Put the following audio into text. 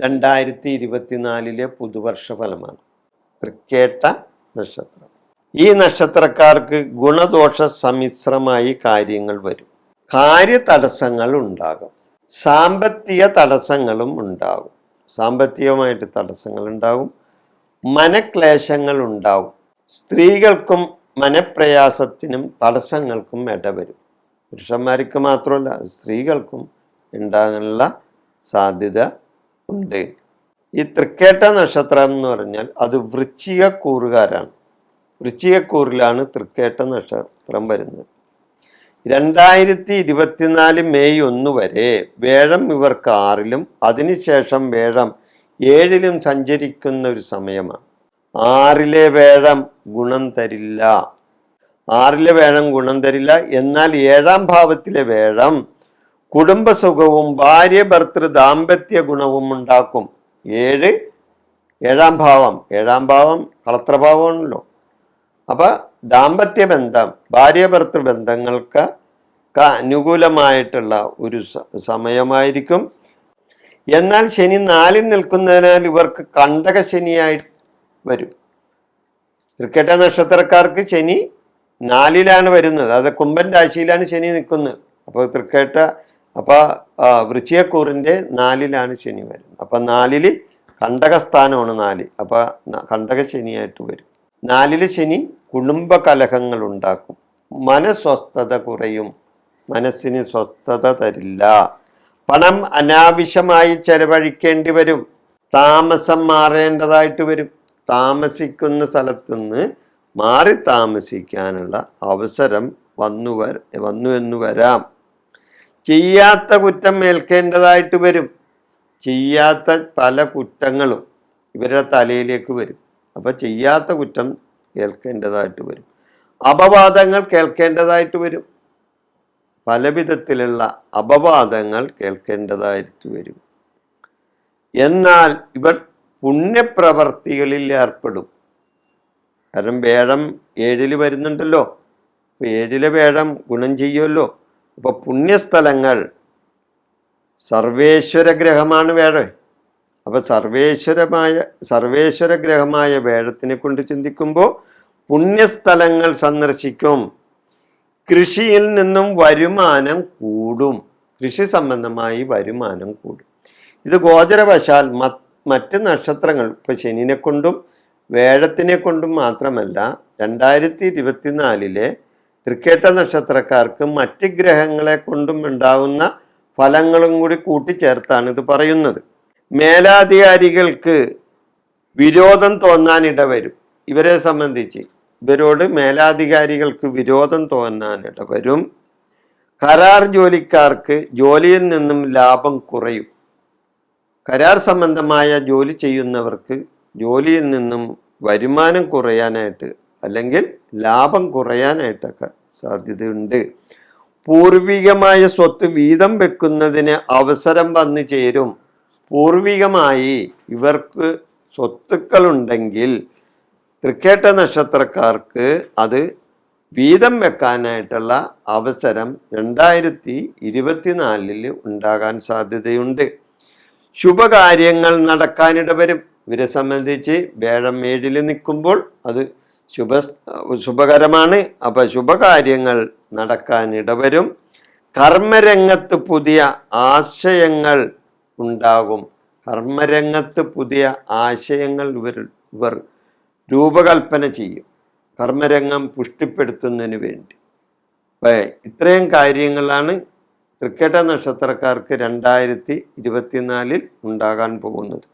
രണ്ടായിരത്തി ഇരുപത്തിനാലിലെ പുതുവർഷ ഫലമാണ്. തൃക്കേട്ട നക്ഷത്രം. ഈ നക്ഷത്രക്കാർക്ക് ഗുണദോഷ സമ്മിശ്രമായി കാര്യങ്ങൾ വരും. കാര്യ തടസ്സങ്ങൾ ഉണ്ടാകും. സാമ്പത്തിക തടസ്സങ്ങളും ഉണ്ടാകും. സാമ്പത്തികമായിട്ട് തടസ്സങ്ങൾ ഉണ്ടാകും. മനക്ലേശങ്ങൾ ഉണ്ടാകും. സ്ത്രീകൾക്കും മനപ്രയാസത്തിനും തടസ്സങ്ങൾക്കും ഇടവരും പുരുഷന്മാർക്ക് മാത്രമല്ല സ്ത്രീകൾക്കും ഉണ്ടാകാനുള്ള സാധ്യത ഉണ്ട്. ഈ തൃക്കേട്ട നക്ഷത്രം എന്ന് പറഞ്ഞാൽ അത് വൃശ്ചികക്കൂറുകാരാണ്. വൃശ്ചികക്കൂറിലാണ് തൃക്കേട്ട നക്ഷത്രം വരുന്നത്. രണ്ടായിരത്തി ഇരുപത്തിനാല് മെയ് ഒന്ന് വരെ വേഴം ഇവർക്ക് ആറിലും അതിനുശേഷം വേഴം ഏഴിലും സഞ്ചരിക്കുന്ന ഒരു സമയമാണ്. ആറിലെ വേഴം ഗുണം തരില്ല. ആറിലെ വേഴം ഗുണം തരില്ല. എന്നാൽ ഏഴാം ഭാവത്തിലെ വേഴം കുടുംബസുഖവും ഭാര്യ ഭർത്തൃ ദാമ്പത്യ ഗുണവും ഉണ്ടാക്കും. ഏഴ് ഏഴാം ഭാവം. ഏഴാം ഭാവം കളത്രഭാവമാണല്ലോ. അപ്പൊ ദാമ്പത്യ ബന്ധം ഭാര്യ ഭർത്തൃ ബന്ധങ്ങൾക്ക് അനുകൂലമായിട്ടുള്ള ഒരു സമയമായിരിക്കും. എന്നാൽ ശനി നാലിൽ നിൽക്കുന്നതിനാൽ ഇവർക്ക് കണ്ടക ശനിയായി വരും. തൃക്കേട്ട നക്ഷത്രക്കാർക്ക് ശനി നാലിലാണ് വരുന്നത്. അത് കുംഭൻ രാശിയിലാണ് ശനി നിൽക്കുന്നത്. അപ്പോൾ തൃക്കേട്ട അപ്പോൾ വൃച്ചിയക്കൂറിന്റെ നാലിലാണ് ശനി വരുന്നത്. അപ്പം നാലിൽ കണ്ടകസ്ഥാനമാണ് നാല്. അപ്പോൾ കണ്ടക ശനിയായിട്ട് വരും. നാലിൽ ശനി കുടുംബ കലഹങ്ങൾ ഉണ്ടാക്കും. മനസ്വസ്ഥത കുറയും. മനസ്സിന് സ്വസ്ഥത തരില്ല. പണം അനാവശ്യമായി ചെലവഴിക്കേണ്ടി വരും. താമസം മാറേണ്ടതായിട്ട് വരും. താമസിക്കുന്ന സ്ഥലത്തുനിന്ന് മാറി താമസിക്കാനുള്ള അവസരം വന്നു വന്നു എന്ന് വരാം. ചെയ്യാത്ത കുറ്റം ഏൽക്കേണ്ടതായിട്ട് വരും. ചെയ്യാത്ത പല കുറ്റങ്ങളും ഇവരുടെ തലയിലേക്ക് വരും. അപ്പോൾ ചെയ്യാത്ത കുറ്റം കേൾക്കേണ്ടതായിട്ട് വരും. അപവാദങ്ങൾ കേൾക്കേണ്ടതായിട്ട് വരും. പല വിധത്തിലുള്ള അപവാദങ്ങൾ കേൾക്കേണ്ടതായിട്ട് വരും. എന്നാൽ ഇവർ പുണ്യപ്രവർത്തികളിൽ ഏർപ്പെടും. കാരണം വേഴം ഏഴിൽ വരുന്നുണ്ടല്ലോ. ഏഴിലെ വേഴം ഗുണം ചെയ്യുമല്ലോ. അപ്പോൾ പുണ്യസ്ഥലങ്ങൾ സർവേശ്വര ഗ്രഹമാണ് വേഴ അപ്പോൾ സർവേശ്വരമായ സർവേശ്വര ഗ്രഹമായ വേഴത്തിനെ കൊണ്ട് ചിന്തിക്കുമ്പോൾ പുണ്യസ്ഥലങ്ങൾ സന്ദർശിക്കും. കൃഷിയിൽ നിന്നും വരുമാനം കൂടും. കൃഷി സംബന്ധമായി വരുമാനം കൂടും. ഇത് ഗോചരവശാൽ മറ്റ് നക്ഷത്രങ്ങൾ ഇപ്പോൾ ശനിനെ കൊണ്ടും വേഴത്തിനെ കൊണ്ടും മാത്രമല്ല രണ്ടായിരത്തി ഇരുപത്തിനാലിലെ തൃക്കേട്ട നക്ഷത്രക്കാർക്ക് മറ്റ് ഗ്രഹങ്ങളെ കൊണ്ടും ഉണ്ടാകുന്ന ഫലങ്ങളും കൂടി കൂട്ടിച്ചേർത്താണ് ഇത് പറയുന്നത്. മേലാധികാരികൾക്ക് വിരോധം തോന്നാനിട വരും ഇവരെ സംബന്ധിച്ച് ഇവരോട് മേലാധികാരികൾക്ക് വിരോധം തോന്നാനിട വരും കരാർ ജോലിക്കാർക്ക് ജോലിയിൽ നിന്നും ലാഭം കുറയും. കരാർ സംബന്ധമായ ജോലി ചെയ്യുന്നവർക്ക് ജോലിയിൽ നിന്നും വരുമാനം കുറയാനായിട്ട് അല്ലെങ്കിൽ ലാഭം കുറയാനായിട്ടൊക്കെ സാധ്യതയുണ്ട്. പൂർവികമായ സ്വത്ത് വീതം വെക്കുന്നതിന് അവസരം വന്നു ചേരും. പൂർവികമായി ഇവർക്ക് സ്വത്തുക്കളുണ്ടെങ്കിൽ തൃക്കേട്ട നക്ഷത്രക്കാർക്ക് അത് വീതം വെക്കാനായിട്ടുള്ള അവസരം രണ്ടായിരത്തി ഇരുപത്തിനാലിൽ ഉണ്ടാകാൻ സാധ്യതയുണ്ട്. ശുഭകാര്യങ്ങൾ നടക്കാനിടവരും. ഇവരെ സംബന്ധിച്ച് വേഴം ഏഴിൽ നിൽക്കുമ്പോൾ അത് ശുഭ ശുഭകരമാണ്. അപ്പോൾ ശുഭകാര്യങ്ങൾ നടക്കാൻ ഇടവരും. കർമ്മരംഗത്ത് പുതിയ ആശയങ്ങൾ ഉണ്ടാകും. കർമ്മരംഗത്ത് പുതിയ ആശയങ്ങൾ ഇവർ ഇവർ രൂപകൽപ്പന ചെയ്യും. കർമ്മരംഗം പുഷ്ടിപ്പെടുത്തുന്നതിന് വേണ്ടി. ഇത്രയും കാര്യങ്ങളാണ് തൃക്കേട്ട നക്ഷത്രക്കാർക്ക് രണ്ടായിരത്തി ഇരുപത്തിനാലിൽ ഉണ്ടാകാൻ പോകുന്നത്.